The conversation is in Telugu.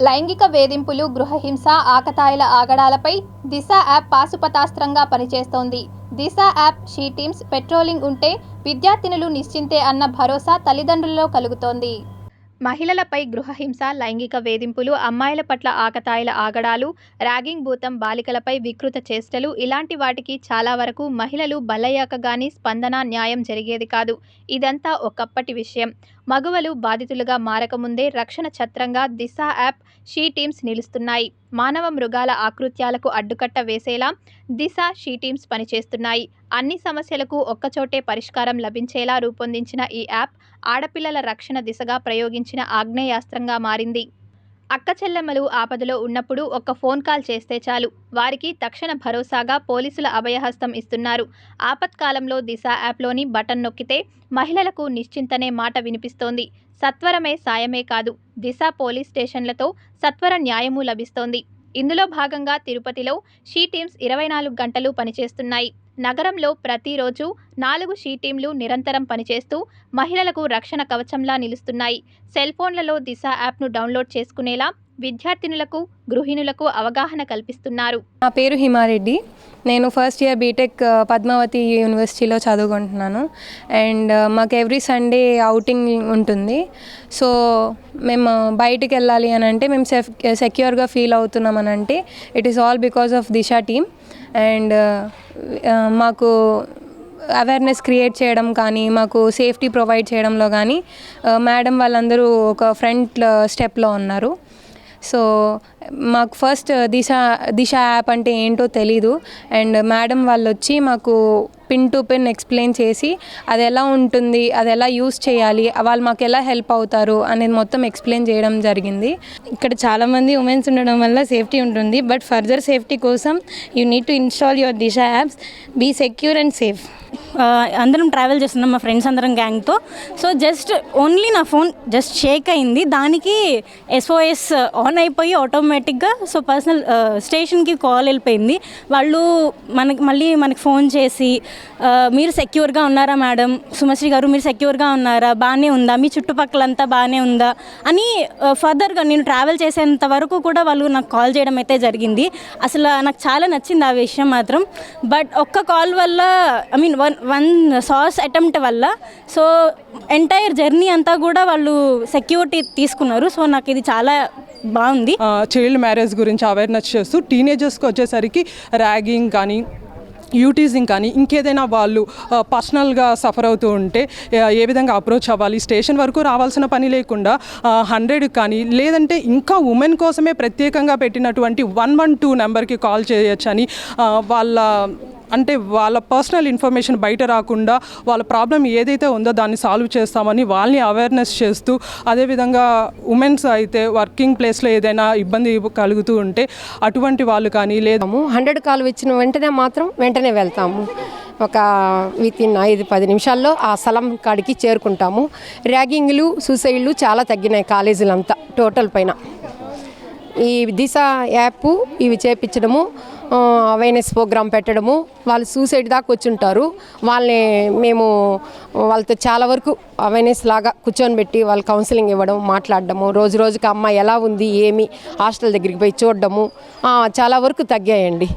లైంగిక వేధింపులు గృహహింస ఆకతాయిల ఆగడాలపై దిశ యాప్ పాశుపతాస్త్రంగా పనిచేస్తోంది. Disha app she teams patrolling ఉంటే విద్యార్థినులు నిశ్చింతే అన్న భరోసా తల్లిదండ్రులలో కలుగుతోంది. మహిళలపై గృహహింస లైంగిక వేధింపులు అమ్మాయిల పట్ల ఆకతాయిల ఆగడాలు ర్యాగింగ్ భూతం బాలికలపై వికృత చేష్టలు ఇలాంటి వాటికి చాలా వరకు మహిళలు బలయ్యాక గానీ స్పందన న్యాయం జరిగేది కాదు. ఇదంతా ఒకప్పటి విషయం. మగువలు బాధితులుగా మారకముందే రక్షణ ఛత్రంగా దిశ యాప్ షీ టీమ్స్ నిలుస్తున్నాయి. మానవ మృగాల ఆకృత్యాలకు అడ్డుకట్ట వేసేలా దిశ షీ టీమ్స్ పనిచేస్తున్నాయి. అన్ని సమస్యలకు ఒక్కచోటే పరిష్కారం లభించేలా రూపొందించిన ఈ యాప్ ఆడపిల్లల రక్షణ దిశగా ప్రయోగించిన ఆగ్నేయాస్త్రంగా మారింది. అక్క చెల్లెమ్మలు ఆపదలో ఉన్నప్పుడు ఒక్క ఫోన్ కాల్ చేస్తే చాలు. వారికి తక్షణ భరోసాగా పోలీసుల అభయహస్తం ఇస్తున్నారు. ఆపత్కాలంలో దిశ యాప్లోని బటన్ నొక్కితే మహిళలకు నిశ్చింతనే మాట వినిపిస్తోంది. సత్వరమే సాయమే కాదు దిశ పోలీస్ స్టేషన్లతో సత్వర న్యాయము లభిస్తోంది. ఇందులో భాగంగా తిరుపతిలో షీ టీమ్స్ ఇరవై నాలుగు గంటలు పనిచేస్తున్నాయి. నగరంలో ప్రతిరోజు నాలుగు షీ టీంలు నిరంతరం పనిచేస్తూ మహిళలకు రక్షణ కవచంలా నిలుస్తున్నాయి. సెల్ ఫోన్లలో దిశ యాప్ను డౌన్లోడ్ చేసుకునేలా విద్యార్థినులకు గృహిణులకు అవగాహన కల్పిస్తున్నారు. నా పేరు హిమారెడ్డి. నేను ఫస్ట్ ఇయర్ బీటెక్ పద్మావతి యూనివర్సిటీలో చదువుకుంటున్నాను. అండ్ మాకు ఎవ్రీ సండే అవుటింగ్ ఉంటుంది. సో మేము బయటికి వెళ్ళాలి అని అంటే మేము సెఫ్ సెక్యూర్గా ఫీల్ అవుతున్నాం అని అంటే it is all because of Disha team. And మాకు అవేర్నెస్ క్రియేట్ చేయడం కానీ మాకు సేఫ్టీ ప్రొవైడ్ చేయడంలో కానీ మేడం వాళ్ళందరూ ఒక ఫ్రంట్ స్టెప్లో ఉన్నారు. సో మాకు ఫస్ట్ దిశ దిశ యాప్ అంటే ఏంటో తెలీదు. అండ్ మేడం వాళ్ళు వచ్చి మాకు పిన్ టు పిన్ ఎక్స్ప్లెయిన్ చేసి అది ఎలా ఉంటుంది అది ఎలా యూస్ చేయాలి వాళ్ళు మాకు ఎలా హెల్ప్ అవుతారు అనేది మొత్తం ఎక్స్ప్లెయిన్ చేయడం జరిగింది. ఇక్కడ చాలామంది ఉమెన్స్ ఉండడం వల్ల సేఫ్టీ ఉంటుంది బట్ ఫర్దర్ సేఫ్టీ కోసం you need to install your Disha apps be secure and safe. అందరం ట్రావెల్ చేస్తున్నాం మా ఫ్రెండ్స్ అందరం గ్యాంగ్తో. సో జస్ట్ ఓన్లీ నా ఫోన్ జస్ట్ షేక్ అయింది. దానికి ఎస్ఓఎస్ ఆన్ అయిపోయి ఆటోమేటిక్గా సో పర్సనల్ స్టేషన్కి కాల్ వెళ్ళిపోయింది. వాళ్ళు మనకి మళ్ళీ మనకి ఫోన్ చేసి మీరు సెక్యూర్గా ఉన్నారా మేడం సుమశ్రీ గారు మీరు సెక్యూర్గా ఉన్నారా? బాగానే ఉందా? మీ చుట్టుపక్కలంతా బాగానే ఉందా? అని ఫర్దర్గా నేను ట్రావెల్ చేసేంత వరకు కూడా వాళ్ళు నాకు కాల్ చేయడం అయితే జరిగింది. అసలు నాకు చాలా నచ్చింది ఆ విషయం మాత్రం. బట్ ఒక్క కాల్ వల్ల I mean one one SOS attempt వల్ల సో ఎంటైర్ జర్నీ అంతా కూడా వాళ్ళు సెక్యూరిటీ తీసుకున్నారు. సో నాకు ఇది చాలా బాగుంది. చైల్డ్ మ్యారేజ్ గురించి అవేర్నెస్ చేస్తూ టీనేజర్స్కి వచ్చేసరికి ర్యాగింగ్ కానీ యూటీజింగ్ కానీ ఇంకేదైనా వాళ్ళు పర్సనల్గా సఫర్ అవుతూ ఉంటే ఏ విధంగా అప్రోచ్ అవ్వాలి స్టేషన్ వరకు రావాల్సిన పని లేకుండా హండ్రెడ్ కానీ లేదంటే ఇంకా ఉమెన్ కోసమే ప్రత్యేకంగా పెట్టినటువంటి వన్ వన్ టూ నెంబర్కి కాల్ చేయొచ్చని వాళ్ళ అంటే వాళ్ళ పర్సనల్ ఇన్ఫర్మేషన్ బయట రాకుండా వాళ్ళ ప్రాబ్లం ఏదైతే ఉందో దాన్ని సాల్వ్ చేస్తామని వాళ్ళని అవేర్నెస్ చేస్తూ అదేవిధంగా ఉమెన్స్ అయితే వర్కింగ్ ప్లేస్లో ఏదైనా ఇబ్బంది కలుగుతూ ఉంటే అటువంటి వాళ్ళు కానీ లేదాము హండ్రెడ్ కాల్ వచ్చిన వెంటనే మాత్రం వెంటనే వెళ్తాము. ఒక విత్ ఇన్ ఐదు పది నిమిషాల్లో ఆ స్థలం కాడికి చేరుకుంటాము. ర్యాగింగ్లు సూసైడ్లు చాలా తగ్గినాయి కాలేజీలంతా టోటల్ పైన. ఈ దిశ యాప్ ఇవి చేపించడము అవేర్నెస్ ప్రోగ్రామ్ పెట్టడము. వాళ్ళు సూసైడ్ దాకా వచ్చుంటారు. వాళ్ళని మేము వాళ్ళతో చాలా వరకు అవేర్నెస్ లాగా కూర్చొని పెట్టి వాళ్ళు కౌన్సిలింగ్ ఇవ్వడం మాట్లాడడము. రోజు రోజుకి అమ్మాయి ఎలా ఉంది ఏమి హాస్టల్ దగ్గరికి పోయి చూడడము. చాలా వరకు తగ్గాయండి.